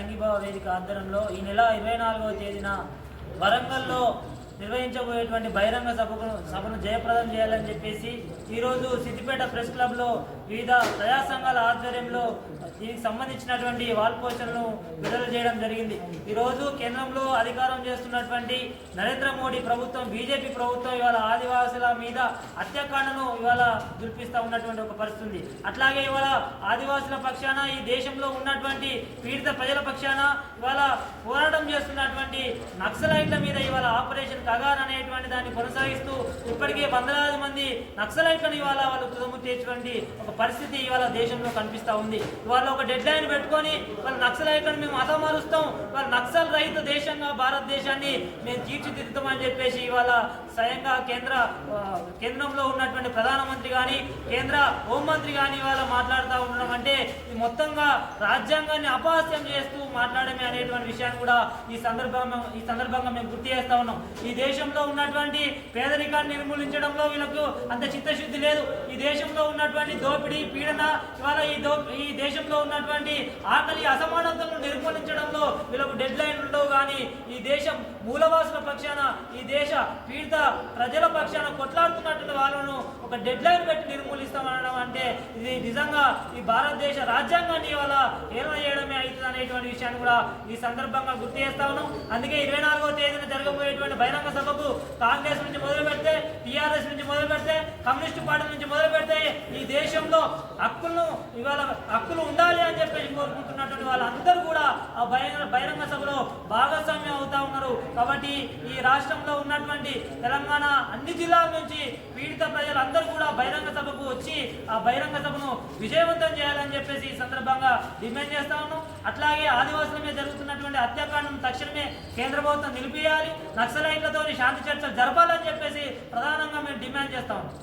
సంఘీభావ వేదిక ఆధ్వర్యంలో ఈ నెల ఇరవై నాలుగవ తేదీన వరంగల్లో నిర్వహించబోయేటువంటి బహిరంగ సభకు సభను జయప్రదం చేయాలని చెప్పేసి ఈరోజు సిద్దిపేట ప్రెస్ క్లబ్లో వివిధ ప్రజా సంఘాల ఆధ్వర్యంలో దీనికి సంబంధించినటువంటి వాల్ విడుదల చేయడం జరిగింది. ఈరోజు కేంద్రంలో అధికారం చేస్తున్నటువంటి నరేంద్ర మోడీ ప్రభుత్వం బీజేపీ ప్రభుత్వం ఇవాళ ఆదివాసుల మీద హత్యాకాండను ఇవాళ దుర్పిస్తూ ఉన్నటువంటి ఒక పరిస్థితి ఉంది అట్లాగే ఇవాళ ఆదివాసుల పక్షాన ఈ దేశంలో ఉన్నటువంటి పీడిత ప్రజల పక్షాన ఇవాళ పోరాటం చేస్తున్నటువంటి నక్సలైట్ల మీద ఇవాళ ఆపరేషన్ కగార్ అనేటువంటి దాన్ని కొనసాగిస్తూ ఇప్పటికే వందలాది మంది నక్సలైట్లను ఇవాళ వాళ్ళు తుదముచ్చేటువంటి ఒక పరిస్థితి ఇవాళ దేశంలో కనిపిస్తూ ఉంది. వాళ్ళు ఒక డెడ్ లైన్ పెట్టుకొని వాళ్ళ నక్సలైట్లను మేము హతమారుస్తాం వాళ్ళ నక్సల్ రహిత దేశంగా భారతదేశాన్ని మేము తీర్చిదిద్దుతామని చెప్పేసి ఇవాళ స్వయంగా కేంద్ర కేంద్రంలో ఉన్నటువంటి ప్రధానమంత్రి కానీ కేంద్ర హోంమంత్రి కానీ ఇవాళ మాట్లాడుతూ ఉండడం అంటే ఇది మొత్తంగా రాజ్యాంగాన్ని అపహాస్యం చేస్తూ మాట్లాడమే అనేటువంటి విషయాన్ని కూడా ఈ సందర్భంగా ఈ సందర్భంగా మేము గుర్తు చేస్తా ఉన్నాం. ఈ దేశంలో ఉన్నటువంటి పేదరికాన్ని నిర్మూలించడంలో వీళ్ళకు అంత చిత్తశుద్ధి లేదు. ఈ దేశంలో ఉన్నటువంటి దోపిడీ పీడన ఇవాళ ఈ దో ఈ దేశంలో ఉన్నటువంటి ఆకలి అసమానతలను నిర్మూలించడంలో వీళ్ళకు డెడ్ లైన్ ఉండవు కానీ ఈ దేశం మూలవాసుల పక్షాన ఈ దేశ పీడిత ప్రజల పక్షాన కొట్లాడుతున్నటువంటి వాళ్ళను ఒక డెడ్ లైన్ పెట్టి నిర్మూలిస్తామనడం అంటే ఇది నిజంగా ఈ భారతదేశ రాజ్యాంగాన్ని ఇవాళ ఏలన చేయడమే అవుతుంది అనేటువంటి విషయాన్ని కూడా ఈ సందర్భంగా గుర్తు చేస్తా ఉన్నాం. అందుకే ఇరవై నాలుగో తేదీన జరగబోయేటువంటి బహిరంగ సభకు కాంగ్రెస్ నుంచి మొదలు పెడితే టీఆర్ఎస్ నుంచి మొదలు పెడితే కమ్యూనిస్ట్ పార్టీ నుంచి మొదలు పెడితే ఈ ఇవాళ హక్కులు ఉండాలి అని చెప్పేసి కోరుకుంటున్నటువంటి వాళ్ళందరూ కూడా ఆ బహిరంగ బహిరంగ సభలో భాగస్వామ్యం అవుతా ఉన్నారు. కాబట్టి ఈ రాష్ట్రంలో ఉన్నటువంటి తెలంగాణ అన్ని జిల్లాల నుంచి పీడిత ప్రజలందరూ కూడా బహిరంగ సభకు వచ్చి ఆ బహిరంగ సభను విజయవంతం చేయాలని చెప్పేసి ఈ సందర్భంగా డిమాండ్ చేస్తా ఉన్నాం. అట్లాగే ఆదివాసుల మీద జరుగుతున్నటువంటి హత్యాకాండం తక్షణమే కేంద్ర ప్రభుత్వం నిలిపియాలి. నక్సలైట్లతో శాంతి చర్చలు జరపాలని చెప్పేసి ప్రధానంగా మేము డిమాండ్ చేస్తా ఉన్నాం.